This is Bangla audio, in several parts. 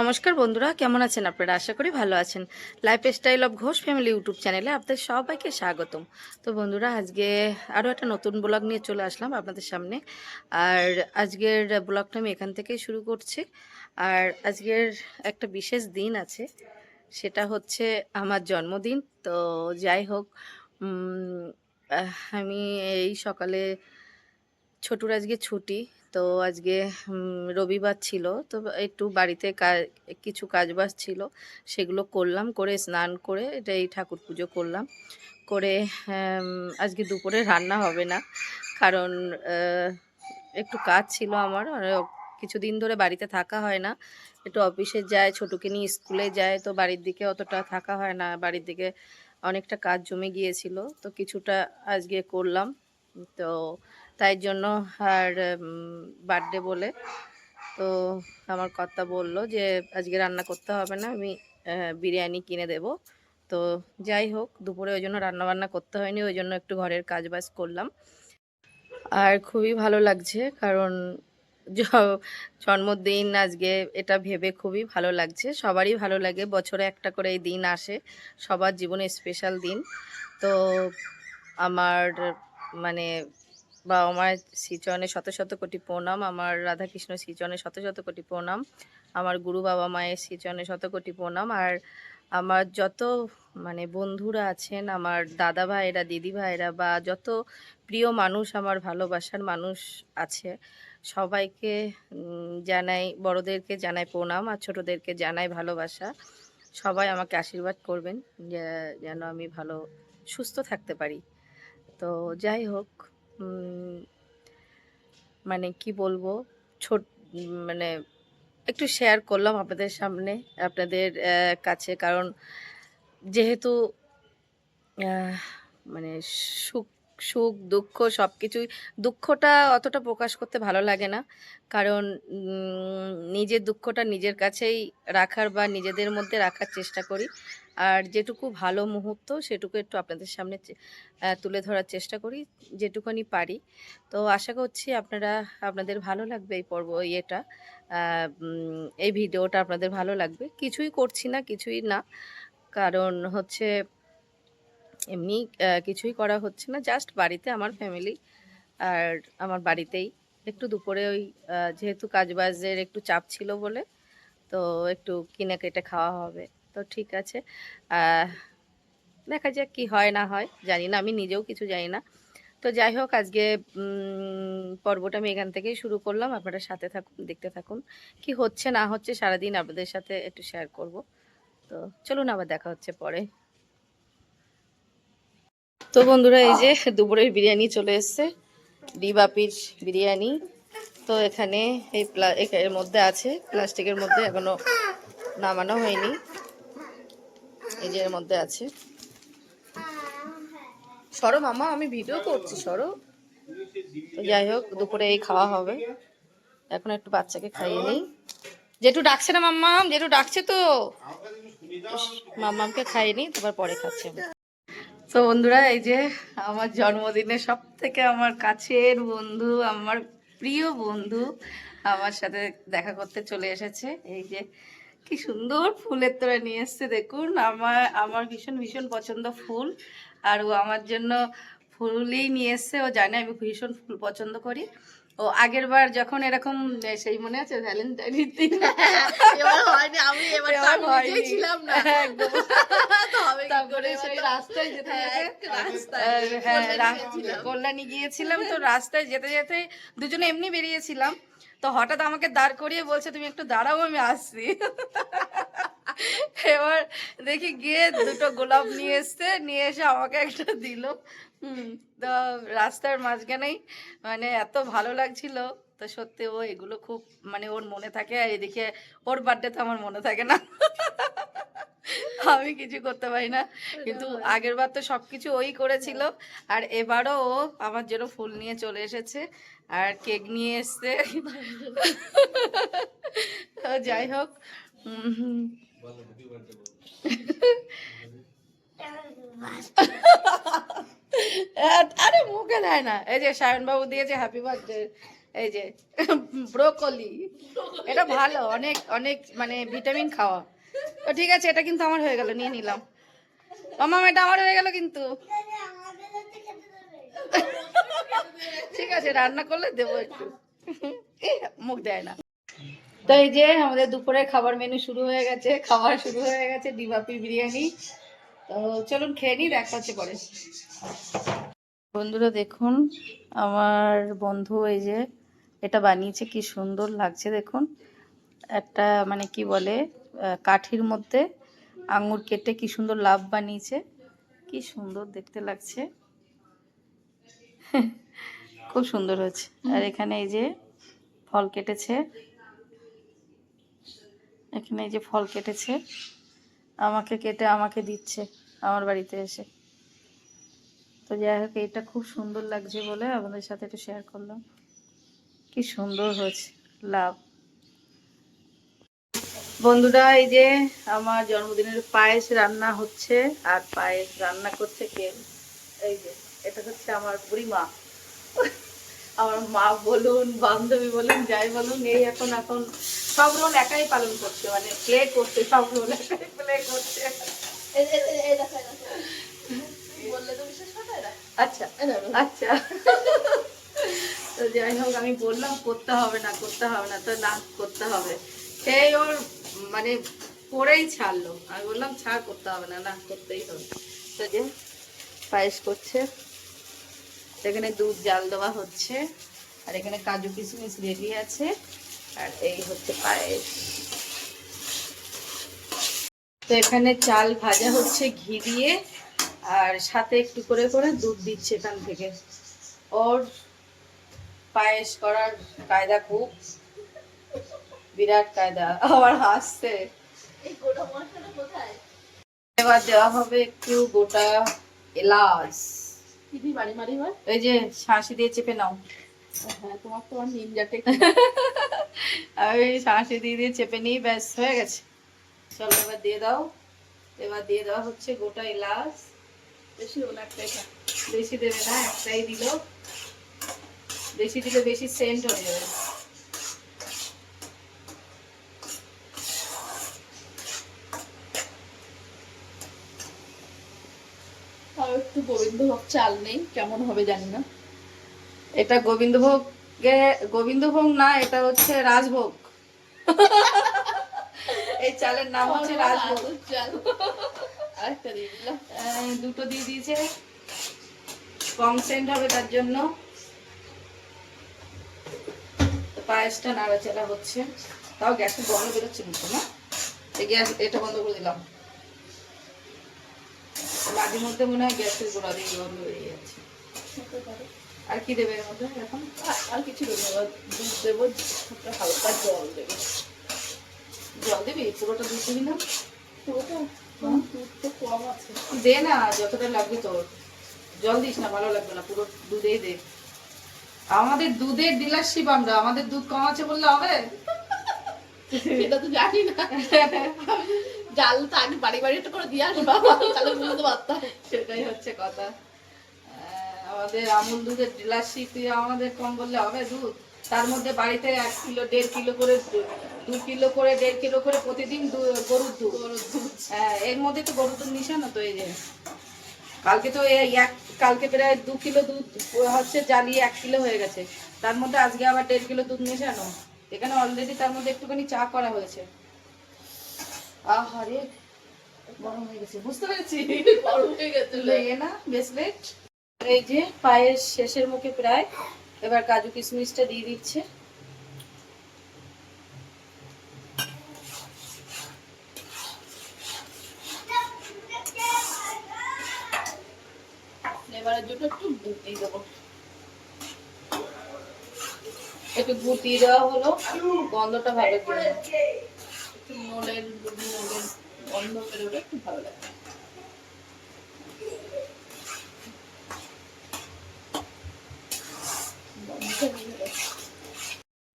নমস্কার বন্ধুরা, কেমন আছেন আপনারা? আশা করি ভালো আছেন। Lifestyle of Ghosh family YouTube চ্যানেলে আপনাদের সবাইকে স্বাগতম। তো বন্ধুরা, আজকে আরও একটা নতুন ব্লগ নিয়ে চলে আসলাম আপনাদের সামনে। আর আজকের ব্লগটা আমি এখান থেকেই শুরু করছি। আর আজকের একটা বিশেষ দিন আছে, সেটা হচ্ছে আমার জন্মদিন। তো যাই হোক আমি এই সকালে ছোটুর আজকে ছুটি তো আজকে রবিবার ছিল, তো একটু বাড়িতে কিছু কাজবাজ ছিল, সেগুলো করলাম, করে স্নান করে এটা এই ঠাকুর পুজো করলাম। করে আজকে দুপুরে রান্না হবে না, কারণ একটু কাজ ছিল আমার কিছুদিন ধরে বাড়িতে থাকা হয় না, একটু অফিসে যায়, ছোটুকে নিয়ে স্কুলে যায়, তো বাড়ির দিকে অতটা থাকা হয় না, বাড়ির দিকে অনেকটা কাজ জমে গিয়েছিল, তো কিছুটা আজকে করলাম, তো তাই জন্য আর বার্থডে বলে। তো আমার কর্তা বলল যে, আজকে রান্না করতে হবে না, আমি বিরিয়ানি কিনে দেব। তো যাই হোক, দুপুরে ওই জন্য রান্নাবান্না করতে হয়নি, ওই জন্য একটু ঘরের কাজ বাজ করলাম। আর খুবই ভালো লাগছে, কারণ জন্মদিন আজকে, এটা ভেবে খুবই ভালো লাগছে। সবারই ভালো লাগে, বছরে একটা করে এই দিন আসে, সবার জীবনে স্পেশাল দিন। তো আমার মানে বাবা মায়ের শ্রীচরণে শত শত কোটি প্রণাম, আমার রাধাকৃষ্ণ শ্রীচরণে শত শত কোটি প্রণাম, আমার গুরু বাবা মায়ের শ্রীচরণে শত কোটি প্রণাম, আর আমার যত মানে বন্ধুরা আছেন, আমার দাদা ভাইরা দিদি ভাইরা বা যত প্রিয় মানুষ, আমার ভালোবাসার মানুষ আছে, সবাইকে জানাই, বড়দেরকে জানাই প্রণাম আর ছোটদেরকে জানাই ভালোবাসা। সবাই আমাকে আশীর্বাদ করবেন যেন আমি ভালো, সুস্থ থাকতে পারি। তো যাই হোক মানে কি বলব? ছোট মানে একটু শেয়ার করলাম আপনাদের সামনে, আপনাদের কাছে। কারণ যেহেতু মানে সুখ সুখ, দুঃখ সব কিছুই দুঃখটা অতটা প্রকাশ করতে ভালো লাগে না। কারণ নিজের দুঃখটা নিজের কাছেই রাখার বা নিজেদের মধ্যে রাখার চেষ্টা করি। আর যেটুকু ভালো মুহূর্ত সেটুকু একটু আপনাদের সামনে তুলে ধরার চেষ্টা করি, যেটুকুনি পারি। তো আশা করছি আপনারা, আপনাদের ভালো লাগবে এই পর্ব, ইয়েটা। এই ভিডিওটা আপনাদের ভালো লাগবে। কিছুই করছি না, কিছুই না। কারণ হচ্ছে এমনি কিছুই করা হচ্ছে না। জাস্ট বাড়িতে আমার ফ্যামিলি আর আমার বাড়িতেই। একটু দুপুরে ওই যেহেতু কাজবাজের একটু চাপ ছিল বলে, তো একটু কিনে কেটে খাওয়া হবে। তো ঠিক আছে। দেখা যাক কি হয় না হয়, জানি না, আমি নিজেও কিছু জানি না। তো যাই হোক, আজকে পর্বটা আমি এখান থেকেই শুরু করলাম। আপনারা সাথে থাকুন, দেখতে থাকুন, কি হচ্ছে না হচ্ছে সারাদিন আপনাদের সাথে একটু শেয়ার করব। তো চলুন আবার দেখা হচ্ছে পরে। তো বন্ধুরা, এই যে দুপুরের বিরিয়ানি চলে এসছে ডিবাপির বিরিয়ানি। তো এখানে এই প্লা, এর মধ্যে আছে, প্লাস্টিকের মধ্যে এখনও নামানো হয়নি। এই যে এর মধ্যে আছে। সরো মামা, আমি ভিডিও করছি, সরো। যাই হোক, দুপুরে এই খাওয়া হবে। এখন একটু বাচ্চাকে খাইয়ে নিই। যেটু ডাকছে না মাম্মাম যেটু ডাকছে তো। মাম্মামকে খাইয়ে নিই তারপর পরে খাচ্ছে। তো বন্ধুরা, এই যে আমার জন্মদিনে সব থেকে আমার কাছের বন্ধু, আমার প্রিয় বন্ধু আমার সাথে দেখা করতে চলে এসেছে। এই যে কি সুন্দর ফুলের তোরা নিয়ে এসছে দেখুন। আমার আমার ভীষণ ভীষণ পছন্দ ফুল। আর ও আমার জন্য ফুলই নিয়ে এসছে। ও জানে আমি ভীষণ ফুল পছন্দ করি। ও আগের বার যখন এরকম সেই মনে আছে ভ্যালেন্টাইনের দিন? এবার হয়নি আমি এবার। নিজেই ছিলাম না। একদম। তারপরে সেই রাস্তায় যেতে হ্যাঁ, হ্যাঁ কল্যাণী গিয়েছিলাম তো রাস্তায় যেতে যেতে দুজনে এমনি বেরিয়েছিলাম। তো হঠাৎ আমাকে দাঁড় করিয়ে বলছে, তুমি একটু দাঁড়াও, আমি আসছি। এবার দেখি গিয়ে দুটো গোলাপ নিয়ে এসছে, নিয়ে এসে আমাকে একটা দিল। হুম, তো রাস্তার মাঝখানেই মানে এত ভালো লাগছিল। তো সত্যি ও এগুলো খুব মানে ওর মনে থাকে, আর এদিকে ওর বার্থডে তো আমার মনে থাকে না। আমি কিছু করতে পারি না। কিন্তু আগের বার তো সবকিছু ওই করেছিল। আর এবারও ও আমার জন্য ফুল নিয়ে চলে এসেছে আর কেক নিয়ে এসছে। যাই হোক আরে মুখে দেয় না। এই যে সায়ন বাবু দিয়েছে হ্যাপি বার্থডে এই যে ব্রোকলি এটা ভালো, অনেক অনেক মানে ভিটামিন খাওয়া। তো ঠিক আছে, এটা কিন্তু আমার হয়ে গেল, নিয়ে নিলাম। মামা, এটা আমার হয়ে গেল কিন্তু। ঠিক আছে, রান্না করলে দেবো একটু। মুখ দেয় না। তো এই যে আমাদের দুপুরে খাবার মেনু শুরু হয়ে গেছে, খাবার শুরু হয়ে গেছে ডিবাপি বিরিয়ানি। তো চলুন খেয়ে নিই, দেখা হচ্ছে পরে। বন্ধুরা, দেখুন, আমার বন্ধু এই যে এটা বানিয়েছে, কি সুন্দর লাগছে, দেখুন। একটা মানে কি বলে কাঠির মধ্যে আঙুর কেটে কি সুন্দর লাভ বানিয়েছে। কি সুন্দর দেখতে লাগছে। খুব সুন্দর হয়েছে। আর এখানে এই যে ফল কেটেছে। এখানে এই যে ফল কেটেছে। আমাকে কেটে আমাকে দিচ্ছে আমার বাড়িতে এসে। তো যাই হোক এটা খুব সুন্দর লাগছে বলে আপনাদের সাথে একটু শেয়ার করলাম। কি সুন্দর হয়েছে লাভ বন্ধুরা এই যে আমার জন্মদিনের পায়েস রান্না হচ্ছে আর পায়েস রান্না করছে কে? এই যে এটা হচ্ছে আমার বুড়ি মা আমার মা বলুন বান্ধবী বলুন যাই বলুন এই এখন এখন সব রোল একাই পালন করছে মানে প্লে করছে সব রোল একাই প্লে করছে। আচ্ছা আচ্ছা। তো যাই হোক আমি বললাম করতে হবে না করতে হবে না তো না করতে হবে। সেই ওর মানে করেই ছাড়লো। আমি বললাম, ছাড়, করতে হবে না না, করতেই হবে। তো যে পায়েস করছে এখানে দুধ, জাল দেওয়া হচ্ছে, আর এখানে কাজু কিশমিশ রেডি আছে, আর এই হচ্ছে পায়েস। তো এখানে চাল ভাজা হচ্ছে ঘি দিয়ে, আর সাথে একটু করে করে দুধ দিচ্ছে এখান থেকে। ওর পায়েস করার কায়দা খুব। বিরাট কায়দা আবার হাসছে। এবার দেওয়া হবে একটু গোটা এলাচ। এই যে শাঁসি দিয়ে চেপে নাও। হ্যাঁ তোমার তো আমি শাঁসি দিয়ে দিয়ে চেপে নিই ব্যাস হয়ে গেছে। চলো এবার দিয়ে দাও। এবার দিয়ে দেওয়া হচ্ছে গোটা এলাচ। বেশি। বেশি দেবে না একটাই দিল। বেশি দিলে বেশি সেন্ট হয়ে যাবে আর একটু গোবিন্দভোগ চাল নেই কেমন হবে জানি না। এটা গোবিন্দভোগে গোবিন্দভোগ না এটা হচ্ছে রাজভোগ। এই চালের নাম হচ্ছে রাজভোগ। চাল। আরেকটা দিয়ে দিলাম। দুটো দিয়ে দিয়েছে। কম সেন্ট হবে তার জন্য। পায়েসটা নাড়াচাড়া হচ্ছে। তাও গ্যাসের গন্ধ বেরোচ্ছে না। এই গ্যাস এটা বন্ধ করে দিলাম। মাঝে মধ্যে মনে হয় গ্যাসের গোড়া দিয়ে গন্ধ বেরিয়ে যাচ্ছে। আর কি দেবে এর মধ্যে? এখন আর- কিছু দেবো না, দুধ দেবো একটা হালকা জল দেবো। জল দিবি? পুরোটা দুধ দিবি না? পুরোটা? দুধ তো কম আছে। দে না যতটা লাগবে তোর। জল দিস না ভালো লাগবে না পুরো দুধেই দে। আমাদের দুধের ডিলারশিপ আমরা আমাদের দুধ কম আছে বললে হবে? সেটা তো জানি না। জাল তো আগে বাড়ি বাড়ি একটা করে দিয়ে আসবা তাহলে বুঝতে পারতাম। সেটাই হচ্ছে কথা। আমাদের আমুল দুধের ডিলারশিপ আমাদের কম বললে হবে দুধ? তার মধ্যে বাড়িতে এক কিলো দেড় কিলো করে দু- কিলো করে দেড় কিলো করে প্রতিদিন গরুর দুধ। গরুর দুধ। হ্যাঁ এর মধ্যে তো গরুর দুধ মিশানো তো এই যে। কালকে তো এই এক কালকে প্রায় দু কিলো দুধ হচ্ছে জ্বালিয়ে এক কিলো হয়ে গেছে। তার মধ্যে আজকে আবার দেড় কিলো দুধ মেশানো এখানে অলরেডি তার মধ্যে একটুখানি চা করা হয়েছে। আহারে গরম হয়ে গেছে বুঝতে পেরেছি? গরম হয়ে গেছে। লেগে না ব্রেসলেট এই যে পায়ের শেষের মুখে প্রায় এবার কাজু কিশমিশটা দিয়ে দিচ্ছে। একটু দুধ দিয়ে দেবো। একটু গুড় দিয়ে দেওয়া হলো গন্ধটা ভালো করে গন্ধ বেরোলে একটু ভালো লাগে।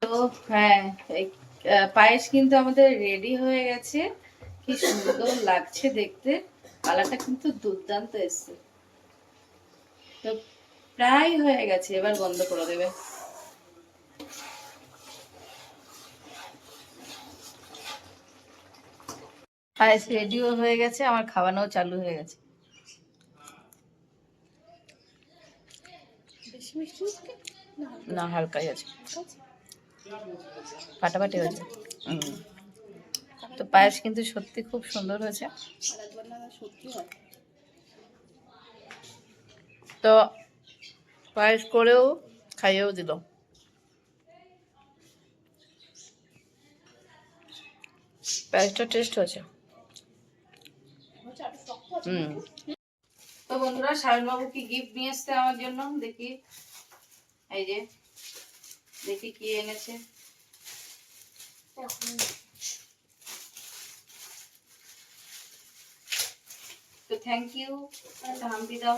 তো হ্যাঁ পায়েস কিন্তু আমাদের রেডি হয়ে গেছে। কি সুন্দর লাগছে দেখতে। কালারটা কিন্তু দুর্দান্ত এসছে। তো প্রায় হয়ে গেছে, এবার বন্ধ করে দেবে। পায়েস রেডিও হয়ে গেছে আমার খাওয়ানোও চালু হয়ে গেছে। না হালকাই আছে। ফাটাফাটি হয়েছে। তো পায়েস কিন্তু সত্যি খুব সুন্দর হয়েছে। হয় তো পায়েস করেও খাইয়েও দিল। পায়েসটা টেস্ট হয়েছে হচ্ছে আর একটু শক্ত আছে তো বন্ধুরা শাহিন বাবু কি গিফট নিয়ে এসছে আমার জন্য? দেখি। এই যে, দেখি কি এনেছে। তো থ্যাংক ইউ হাম্পি দাও।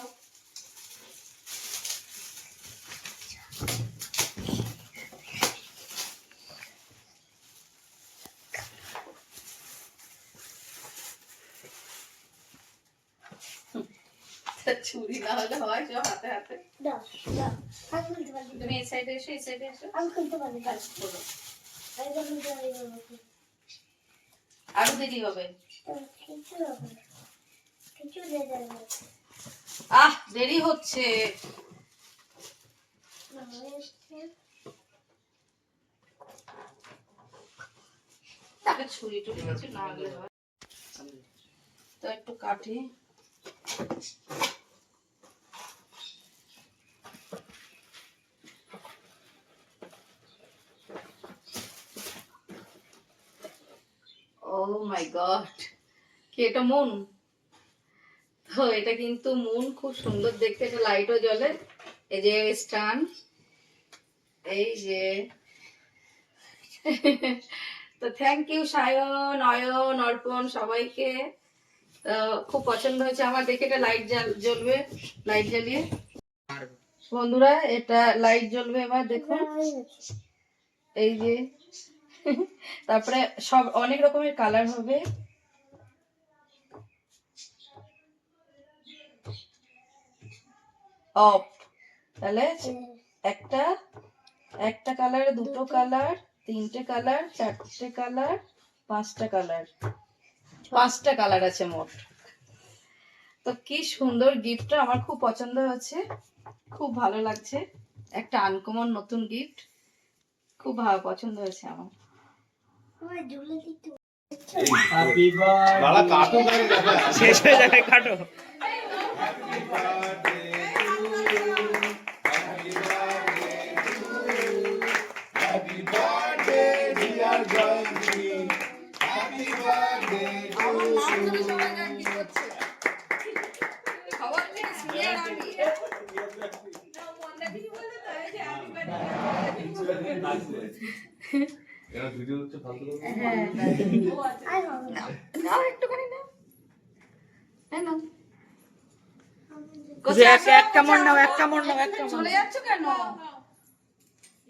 ছুরি না হলে হয় সব হাতে হাতে। দাও দাও। আমি খুলতে পারবি তুমি এই সাইডে এসো এই সাইডে এসো। আমি খুলতে পারবি না। বাবু। আরও দেরি হবে। কিছু হবে কিছু দিয়ে যাবে আহ দেরি হচ্ছে। তাকে ছুরি টুরি কিছু না হলে তো একটু কাটি। মাই গড কি এটা মন তো এটা কিন্তু মন খুব সুন্দর দেখতে এটা লাইটও জ্বলে। এই যে স্টান এই যে। তো থ্যাংক ইউ সায়ন অয়ন অর্পণ সবাইকে। খুব পছন্দ হয়েছে আমার দেখে এটা লাইট জ্বলবে লাইট জ্বালিয়ে। বন্ধুরা এটা লাইট জ্বলবে এবার দেখুন। এই যে। তারপরে সব অনেক রকমের কালার হবে। অফ। তাহলে একটা একটা কালারে, দুটো কালার, তিনটে কালার, চারটে কালার, পাঁচটা কালার। পাঁচটা কালার আছে মোট। তো কি সুন্দর গিফটটা, আমার খুব পছন্দ হয়েছে। খুব ভালো লাগছে। একটা আনকমন নতুন গিফট। খুব ভালো পছন্দ হয়েছে আমার। শেষ হয়ে যাবে কাটো। Happy birthday dear Jayanti happy birthday এরা ভিডিও হচ্ছে ফালতু কথা আর নাও একটুখানি নাও। এই নাও। এক এক কামড় নাও এক কামড় নাও এক কামড়। চলে যাচ্ছ কেন?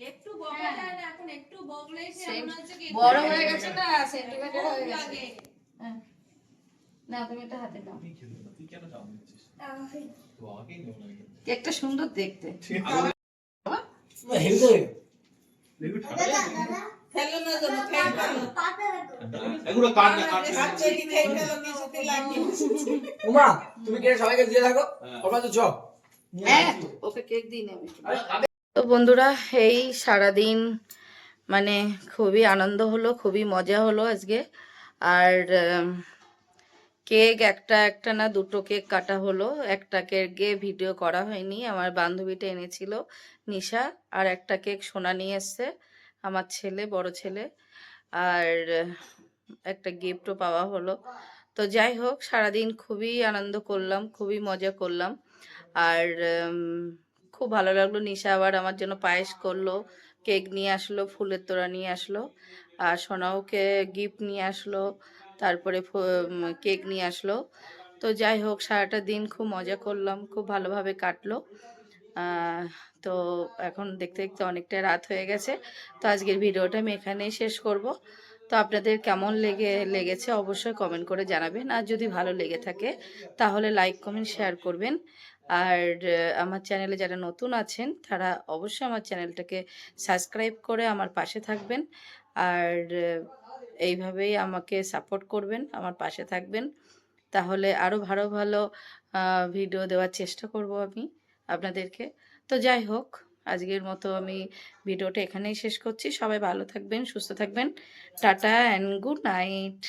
একটু বগলা যায় না এখন একটু বগলেই সে মনে হচ্ছে কি বড় হয়ে গেছে না সেন্টিমিটার হয়ে গেছে। হ্যাঁ। না তুমি এটা হাতে নাও তুই কেন চাও নিচ্ছিস তো আমাকেই নেব না কেকটা সুন্দর দেখতে দেখবি ঠান্ডা পাতা এগুলো কাট না কাট উমা তুমি কে সবাইকে দিয়ে থাকো? হ্যাঁ। ওরা তো হ্যাঁ ওকে কেক দিয়ে নেবে তো বন্ধুরা এই সারাদিন মানে খুবই আনন্দ হলো খুবই মজা হলো আজকে। আর কেক একটা একটা না দুটো কেক কাটা হলো। একটা কেকে ভিডিও করা হয়নি আমার বান্ধবীটা এনেছিল নিশা আর একটা কেক সোনা নিয়ে এসছে। আমার ছেলে, বড় ছেলে। আর একটা গিফটও পাওয়া হলো। তো যাই হোক, সারাদিন খুবই আনন্দ করলাম, খুবই মজা করলাম। আর খুব ভালো লাগল। নিশা আবার আমার জন্য পায়েস করল, কেক নিয়ে আসলো, ফুলের তোড়া নিয়ে আসলো, আর সোনাওকে গিফট নিয়ে আসলো, তারপরে কেক নিয়ে আসলো। তো যাই হোক, সারাটা দিন খুব মজা করলাম, খুব ভালোভাবে কাটলো। তো এখন দেখতে দেখতে অনেকটা রাত হয়ে গেছে। তো আজকের ভিডিওটা আমি এখানেই শেষ করব। তো আপনাদের কেমন লেগে, লেগেছে অবশ্যই কমেন্ট করে জানাবেন। আর যদি ভালো লেগে থাকে, তাহলে লাইক কমেন্ট শেয়ার করবেন। আর আমার চ্যানেলে যারা নতুন আছেন, তারা অবশ্যই আমার চ্যানেলটাকে সাবস্ক্রাইব করে আমার পাশে থাকবেন। আর এইভাবেই আমাকে সাপোর্ট করবেন, আমার পাশে থাকবেন। তাহলে আরও ভালো ভালো ভিডিও দেওয়ার চেষ্টা করব আমি। আপনাদেরকে। তো যাই হোক, আজকের মতো আমি ভিডিওটা এখানেই শেষ করছি। সবাই ভালো থাকবেন, সুস্থ থাকবেন। Tata and good night